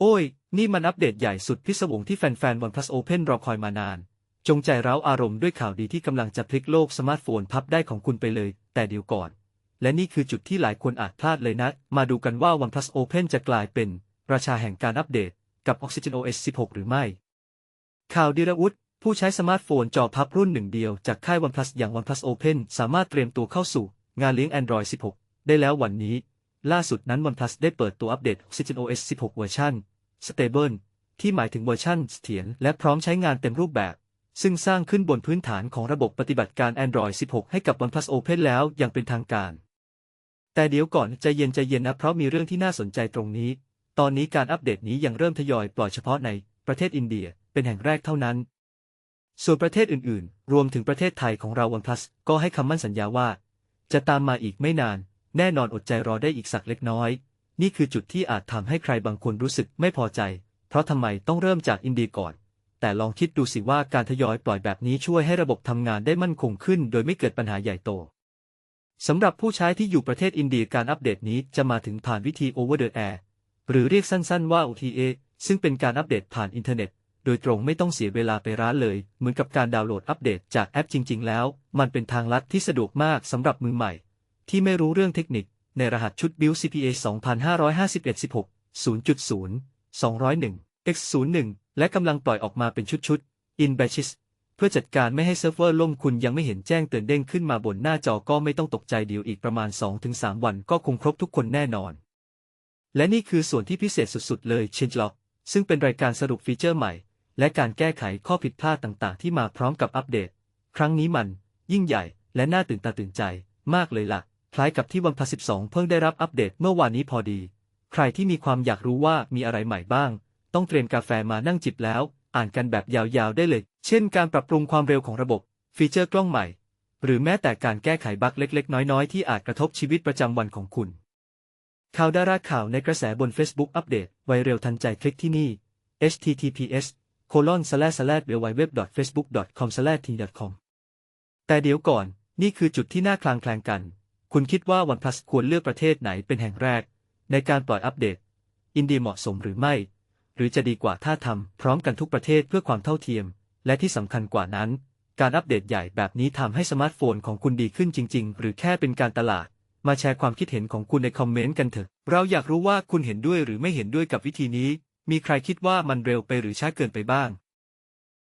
โอ้ย นี่มันอัปเดตใหญ่สุดพิศวงที่แฟนๆ OnePlus Open รอคอยมานาน จงใจเร้าอารมณ์ด้วยข่าวดีที่กำลังจะพลิกโลกสมาร์ทโฟนพับได้ของคุณไปเลย แต่เดี๋ยวก่อน และนี่คือจุดที่หลายคนอาจพลาดเลยนะ มาดูกันว่า OnePlus Open จะกลายเป็น ราชาแห่งการอัปเดตกับ Oxygen OS 16 หรือไม่ ข่าวดีระวุฒผู้ใช้สมาร์ทโฟนจอพับรุ่นหนึ่งเดียวจากค่าย OnePlus อย่าง OnePlus Open สามารถเตรียมตัวเข้าสู่ งานเลี้ยง Android 16 ได้แล้ววันนี้ ล่าสุดนั้น OnePlus ได้เปิดตัวอัปเดต Oxygen OS 16 เวอร์ชัน Stable ที่หมายถึงเวอร์ชันเสถียรและพร้อมใช้งานเต็มรูปแบบ ซึ่งสร้างขึ้นบนพื้นฐานของระบบปฏิบัติการ Android 16 ให้กับ OnePlus Open แล้วอย่างเป็นทางการ แต่เดี๋ยวก่อนใจเย็นใจเย็นนะเพราะมีเรื่องที่น่าสนใจตรงนี้ ตอนนี้การอัปเดตนี้ยังเริ่มทยอยปล่อยเฉพาะในประเทศอินเดียเป็นแห่งแรกเท่านั้น ส่วนประเทศอื่นๆ รวมถึงประเทศไทยของเรา OnePlus ก็ให้คำมั่นสัญญาว่า จะตามมาอีกไม่นาน แน่นอนอดใจรอได้อีกสักเล็กน้อย นี่คือจุดที่อาจทำให้ใครบางคนรู้สึกไม่พอใจ เพราะทำไมต้องเริ่มจากอินเดียก่อน แต่ลองคิดดูสิว่าการทยอยปล่อยแบบนี้ช่วยให้ระบบทำงานได้มั่นคงขึ้น โดยไม่เกิดปัญหาใหญ่โตสำหรับผู้ใช้ที่อยู่ประเทศอินเดียการอัปเดตนี้จะมาถึงผ่านวิธี Over the Air หรือเรียกสั้นๆว่า OTA ซึ่งเป็นการอัปเดตผ่านอินเทอร์เน็ต โดยตรงไม่ต้องเสียเวลาไปร้านเลย เหมือนกับการดาวน์โหลดอัปเดตจากแอปจริง ๆ แล้ว มันเป็นทางลัดที่สะดวกมากสำหรับมือใหม่ ที่ไม่รู้เรื่องเทคนิค ในรหัสชุด Build CPA 2551 16 0.0 201 x 01และกำลังปล่อยออกมาเป็นชุดๆ in batches เพื่อจัดการไม่ให้เซิร์ฟเวอร์ล่มคุณยังไม่เห็นแจ้งเตือนเด้งขึ้นมาบนหน้าจอก็ไม่ต้องตกใจเดียวอีกประมาณ 2-3 วันก็คงครบทุกคนแน่นอน และนี่คือส่วนที่พิเศษสุดๆ เลย Changelog ซึ่งเป็นรายการสรุปฟีเจอร์ใหม่ และการแก้ไขข้อผิดพลาดต่างๆ ที่มาพร้อมกับอัปเดต ครั้งนี้มัน ยิ่งใหญ่ และน่าตื่นตาตื่นใจมากเลยล่ะ คล้ายกับที่วันพั12 เพิ่งได้รับอัปเดตเมื่อวานนี้พอดี ใครที่มีความอยากรู้ว่ามีอะไรใหม่บ้าง ต้องเตรียมกาแฟมานั่งจิบแล้ว อ่านกันแบบยาวๆได้เลย เช่นการปรับปรุงความเร็วของระบบ ฟีเจอร์กล้องใหม่ หรือแม้แต่การแก้ไขบั๊กเล็ก ๆ น้อยๆ ที่อาจกระทบชีวิตประจำวันของคุณ ข่าวดาราข่าวในกระแสบน Facebook อัปเดต ไวเร็วทันใจคลิกที่นี่ https colon slash slash www.facebook.com slash t.com แต่เดี๋ยวก่อน นี่คือจุดที่น่าคลางแคลงกัน คุณคิดว่า OnePlus ควรเลือกประเทศไหนเป็นแห่งแรก ในการปล่อยอัปเดต อินเดียเหมาะสมหรือไม่ หรือจะดีกว่าถ้าทำพร้อมกันทุกประเทศเพื่อความเท่าเทียม และที่สำคัญกว่านั้น การอัปเดตใหญ่แบบนี้ทำให้สมาร์ทโฟนของคุณดีขึ้นจริง ๆ หรือแค่เป็นการตลาด มาแชร์ความคิดเห็นของคุณในคอมเมนต์กันเถอะ เราอยากรู้ว่าคุณเห็นด้วยหรือไม่เห็นด้วยกับวิธีนี้ มีใครคิดว่ามันเร็วไปหรือช้าเกินไปบ้าง